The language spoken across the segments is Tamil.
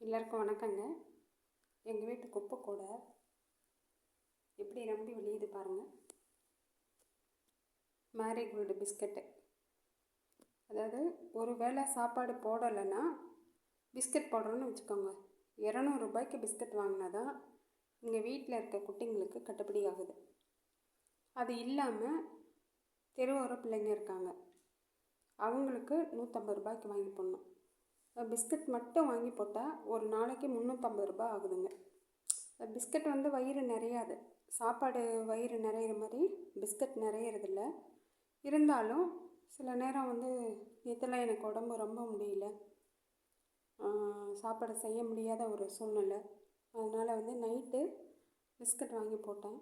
எல்லாருக்கும் வணக்கங்க. எங்கள் வீட்டு குப்பை கூட எப்படி நம்பி வெளியுது பாருங்கள் மேரிகோல்டு பிஸ்கட்டு. அதாவது ஒரு வேளை சாப்பாடு போடலைன்னா பிஸ்கட் போடுறோன்னு வச்சுக்கோங்க. இரநூறுபாய்க்கு பிஸ்கட் வாங்கினா தான் எங்கள் வீட்டில் இருக்க குட்டிங்களுக்கு கட்டுப்படி ஆகுது. அது இல்லாமல் தெருவோர பிள்ளைங்க இருக்காங்க. அவங்களுக்கு நூற்றம்பது ரூபாய்க்கு வாங்கி போடணும். பிஸ்கட் மட்டும் வாங்கி போட்டால் ஒரு நாளைக்கு முந்நூற்றம்பது ரூபாய் ஆகுதுங்க. பிஸ்கட் வந்து வயிறு நிறையாது. சாப்பாடு வயிறு நிறையிற மாதிரி பிஸ்கட் நிறையிறதில்ல. இருந்தாலும் சில நேரம் வந்து நேற்றுலாம் எனக்கு உடம்பு ரொம்ப முடியல. சாப்பாடு செய்ய முடியாத ஒரு சூழ்நிலை. அதனால் வந்து நைட்டு பிஸ்கட் வாங்கி போட்டேன்.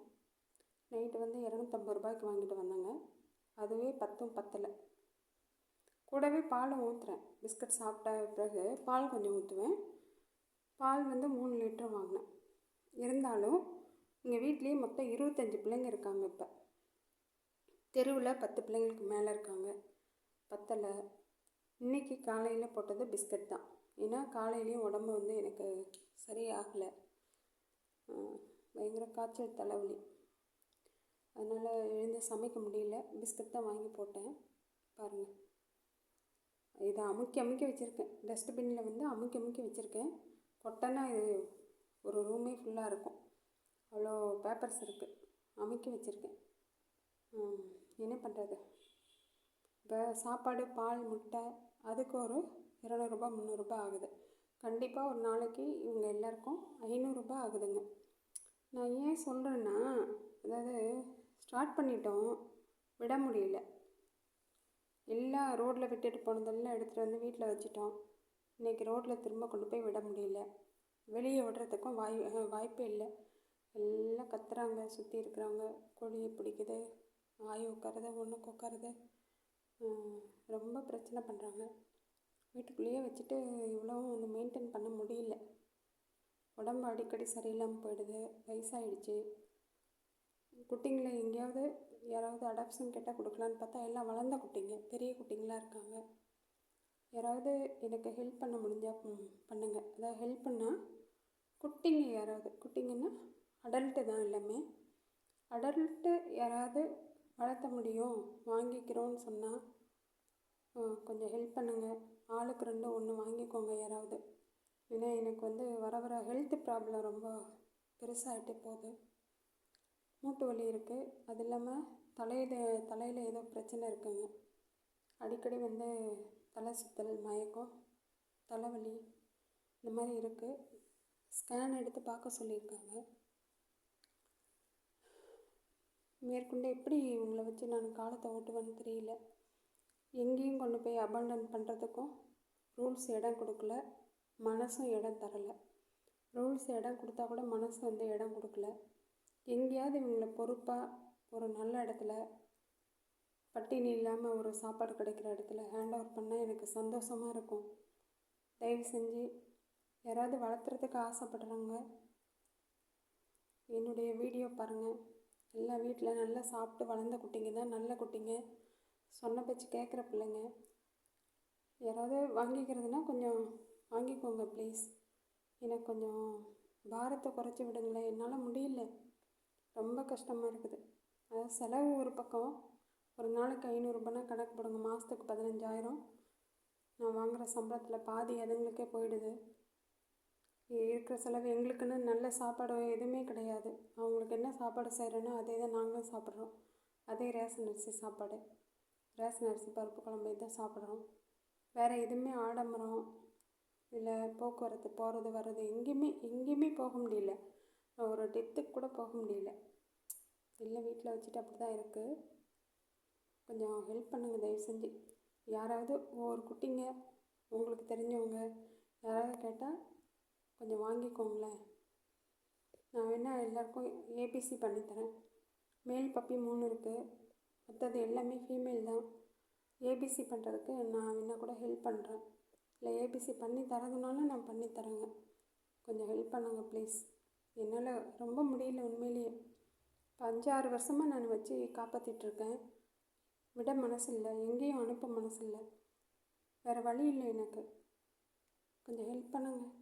நைட்டு வந்து இரநூத்தம்பது ரூபாய்க்கு வாங்கிட்டு வந்தேங்க. அதுவே பத்தும் பத்தலை. கூடவே பாலும் ஊற்றுறேன் பிஸ்கட் சாப்பிட்ட பிறகு பால் கொஞ்சம் ஊற்றுவேன் பால் வந்து மூணு லிட்டர் வாங்கினேன். இருந்தாலும் எங்கள் வீட்லேயே மொத்தம் இருபத்தஞ்சி பிள்ளைங்க இருக்காங்க இப்போ. தெருவில் பத்து பிள்ளைங்களுக்கு மேலே இருக்காங்க. பத்தலை. இன்றைக்கி காலையில் போட்டது பிஸ்கட் தான். ஏன்னா காலையிலையும் உடம்பு வந்து எனக்கு சரியாகலை. பயங்கர காய்ச்சல் தலைவலி. அதனால் எழுந்து சமைக்க முடியல. பிஸ்கட் தான் வாங்கி போட்டேன். பாருங்கள் இதை அமுக்கி அமுக்கி வச்சுருக்கேன். டஸ்ட்பின்னில் வந்து அமுக்கி அமுக்கி வச்சுருக்கேன். கொட்டனா இது ஒரு ரூமே ஃபுல்லாக இருக்கும். அவ்வளோ பேப்பர்ஸ் இருக்குது அமுக்கி வச்சுருக்கேன். என்ன பண்ணுறது இப்போ சாப்பாடு பால் முட்டை அதுக்கு ஒரு இரநூறுபா முந்நூறுரூபா ஆகுது. கண்டிப்பாக ஒரு நாளைக்கு இவங்க எல்லாருக்கும் ஐநூறுரூபா ஆகுதுங்க. நான் ஏன் சொல்கிறேன்னா அதாவது ஸ்டார்ட் பண்ணிட்டோம் விட முடியல. எல்லாம் ரோட்டில் விட்டுட்டு போனதெல்லாம் எடுத்துகிட்டு வந்து வீட்டில் வச்சுட்டோம். இன்றைக்கி ரோட்டில் திரும்ப கொண்டு போய் விட முடியல. வெளியே விடுறதுக்கும் வாய் வாய்ப்பே இல்லை. எல்லாம் கத்துறாங்க. சுற்றி இருக்கிறவங்க கோழியை பிடிக்குது ஆய் உட்காருது ஒன்றுக்கு உட்காருது. ரொம்ப பிரச்சனை பண்ணுறாங்க வீட்டுக்குள்ளேயே வச்சுட்டு இவ்வளோவும் வந்து மெயின்டைன் பண்ண முடியல. உடம்பு அடிக்கடி சரியில்லாமல் போயிடுது. வயசாகிடுச்சு குட்டிங்களை எங்கேயாவது யாராவது அடாப்ஷன் கேட்டால் கொடுக்கலான்னு பார்த்தா எல்லாம் வளர்ந்த குட்டிங்க பெரிய குட்டிங்களாக இருக்காங்க. யாராவது எனக்கு ஹெல்ப் பண்ண முடிஞ்சால் பண்ணுங்கள் அதாவது ஹெல்ப் பண்ணால் குட்டிங்க யாராவது குட்டிங்கன்னா அடல்ட்டு தான் எல்லாமே. அடல்ட்டு யாராவது வளர்த்த முடியும் வாங்கிக்கிறோன்னு சொன்னால் கொஞ்சம் ஹெல்ப் பண்ணுங்கள் ஆளுக்கு ரெண்டு ஒன்று வாங்கிக்கோங்க யாராவது. ஏன்னா எனக்கு வந்து வர வர ஹெல்த் ப்ராப்ளம் ரொம்ப பெருசாகிட்டே போகுது. மூட்டு வலி இருக்குது அது இல்லாமல் தலையில் தலையில் ஏதோ பிரச்சனை இருக்குங்க. அடிக்கடி வந்து தலை சுற்றல் மயக்கம் தலைவலி இந்த மாதிரி இருக்குது ஸ்கேன் எடுத்து பார்க்க சொல்லியிருக்காங்க. மேற்கொண்டு எப்படி உங்களை வச்சு நான் காலத்தை ஓட்டுவேன்னு தெரியல. எங்கேயும் கொண்டு போய் அபண்டன் பண்ணுறதுக்கும் ரூல்ஸ் இடம் கொடுக்கல. மனசும் இடம் தரலை. ரூல்ஸ் இடம் கொடுத்தா கூட மனசு வந்து இடம் கொடுக்கல. எங்கேயாவது இவங்களை பொறுப்பாக ஒரு நல்ல இடத்துல பட்டினி இல்லாமல் ஒரு சாப்பாடு கிடைக்கிற இடத்துல ஹேண்ட் ஓவர் பண்ணால் எனக்கு சந்தோஷமாக இருக்கும். தயவு செஞ்சு யாராவது வளர்த்துறதுக்கு ஆசைப்படுறவங்க என்னுடைய வீடியோ பாருங்கள் எல்லாம் வீட்டில் நல்லா சாப்பிட்டு வளர்ந்த குட்டிங்க தான் நல்ல குட்டிங்க. சொன்ன பேச்சு கேட்குற பிள்ளைங்க. யாராவது வாங்கிக்கிறதுனா கொஞ்சம் வாங்கிக்கோங்க ப்ளீஸ் எனக்கு கொஞ்சம் பாரத்தை குறைச்சி விடுங்களேன். என்னால் முடியல. ரொம்ப கஷ்டமாக இருக்குது. அதாவது செலவு ஒரு பக்கம் ஒரு நாளைக்கு ஐநூறுரூபானா கணக்கு போடுங்க மாதத்துக்கு பதினஞ்சாயிரம். நான் வாங்குகிற சம்பளத்தில் பாதி அதுங்களுக்கே போயிடுது. இருக்கிற செலவு எங்களுக்குன்னு நல்ல சாப்பாடு எதுவுமே கிடையாது. அவங்களுக்கு என்ன சாப்பாடு செய்கிறேனோ அதே தான் நாங்களும் சாப்பிட்றோம். அதே ரேஷன் அரிசி சாப்பாடு. ரேஷன் அரிசி பருப்பு குழம்பு இதுதான் சாப்பிட்றோம். வேறு எதுவுமே ஆடம்பரம் இல்லை போக்குவரத்து போகிறது வர்றது எங்கேயுமே எங்கேயுமே போக முடியல. ஒரு டெத்துக்கு கூட போக முடியல. இல்லை வீட்டில் வச்சுட்டு அப்படி தான் இருக்குது கொஞ்சம் ஹெல்ப் பண்ணுங்கள் தயவு செஞ்சு. யாராவது ஒவ்வொரு குட்டிங்க உங்களுக்கு தெரிஞ்சவங்க யாராவது கேட்டால் கொஞ்சம் வாங்கிக்கோங்களேன். நான் வேணால் எல்லாருக்கும் ஏபிசி பண்ணித்தரேன் மேல் பப்பி மூணு இருக்குது மற்றது எல்லாமே ஃபீமேல் தான். ஏபிசி பண்ணுறதுக்கு நான் வேணால் கூட ஹெல்ப் பண்ணுறேன் இல்லை ஏபிசி பண்ணி தரதுனால நான் பண்ணி தரேங்க. கொஞ்சம் ஹெல்ப் பண்ணுங்கள் ப்ளீஸ் என்னால் ரொம்ப முடியல உண்மையிலேயே இப்போ அஞ்சாறு வருஷமாக நான் வச்சு காப்பாற்றிட்டுருக்கேன் விட மனசு இல்லை எங்கேயும் அனுப்ப மனசு இல்லை வேறு வழி இல்லை எனக்கு. கொஞ்சம் ஹெல்ப் பண்ணுங்கள்